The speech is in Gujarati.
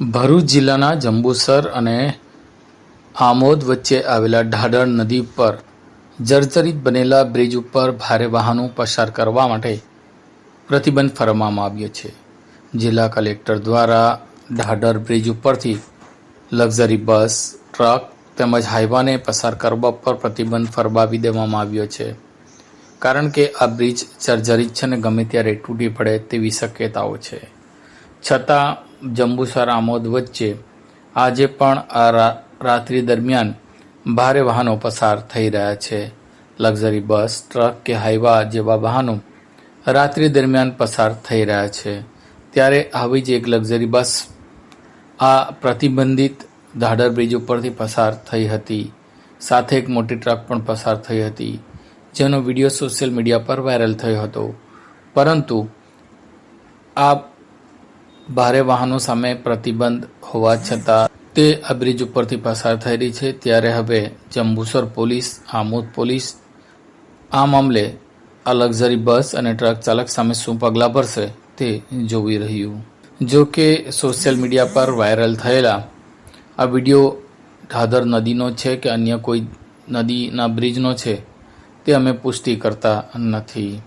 ભરૂચ જિલ્લાના જંબુસર અને આમોદ વચ્ચે આવેલા ઢાઢર નદી પર જર્જરિત બનેલા બ્રિજ ઉપર ભારે વાહનો પસાર કરવા માટે પ્રતિબંધ ફરમાવવામાં આવ્યો છે. જિલ્લા કલેક્ટર દ્વારા ઢાઢર બ્રિજ ઉપરથી લક્ઝરી બસ, ટ્રક તેમજ હાઈવાને પસાર કરવા પર પ્રતિબંધ ફરમાવી દેવામાં આવ્યો છે. કારણ કે આ બ્રિજ જર્જરિત છે અને ગમે ત્યારે તૂટી પડે તેવી શક્યતાઓ છે. છતાં જંબુસર આમોદ વચ્ચે આજે પણ આ રાત્રિ દરમિયાન ભારે વાહનો પસાર થઈ રહ્યા છે. લક્ઝરી બસ, ટ્રક કે હાઈવા જેવા વાહનો રાત્રિ દરમિયાન પસાર થઈ રહ્યા છે. ત્યારે આવી જ એક લક્ઝરી બસ આ પ્રતિબંધિત ધાડર બ્રિજ ઉપરથી પસાર થઈ હતી. સાથે એક મોટી ટ્રક પણ પસાર થઈ હતી, જેનો વીડિયો સોશિયલ મીડિયા પર વાયરલ થયો હતો. પરંતુ આ ભારે વાહનો સામે પ્રતિબંધ હોવા છતાં તે આ બ્રિજ ઉપરથી પસાર થઈ રહી છે. ત્યારે હવે જંબુસર પોલીસ, આમોદ પોલીસ આ મામલે આ લક્ઝરી બસ અને ટ્રક ચાલક સામે શું પગલાં ભરશે તે જોવી રહ્યું. જો કે સોશિયલ મીડિયા પર વાયરલ થયેલા આ વીડિયો ઢાધર નદીનો છે કે અન્ય કોઈ નદીના બ્રિજનો છે તે અમે પુષ્ટિ કરતા નથી.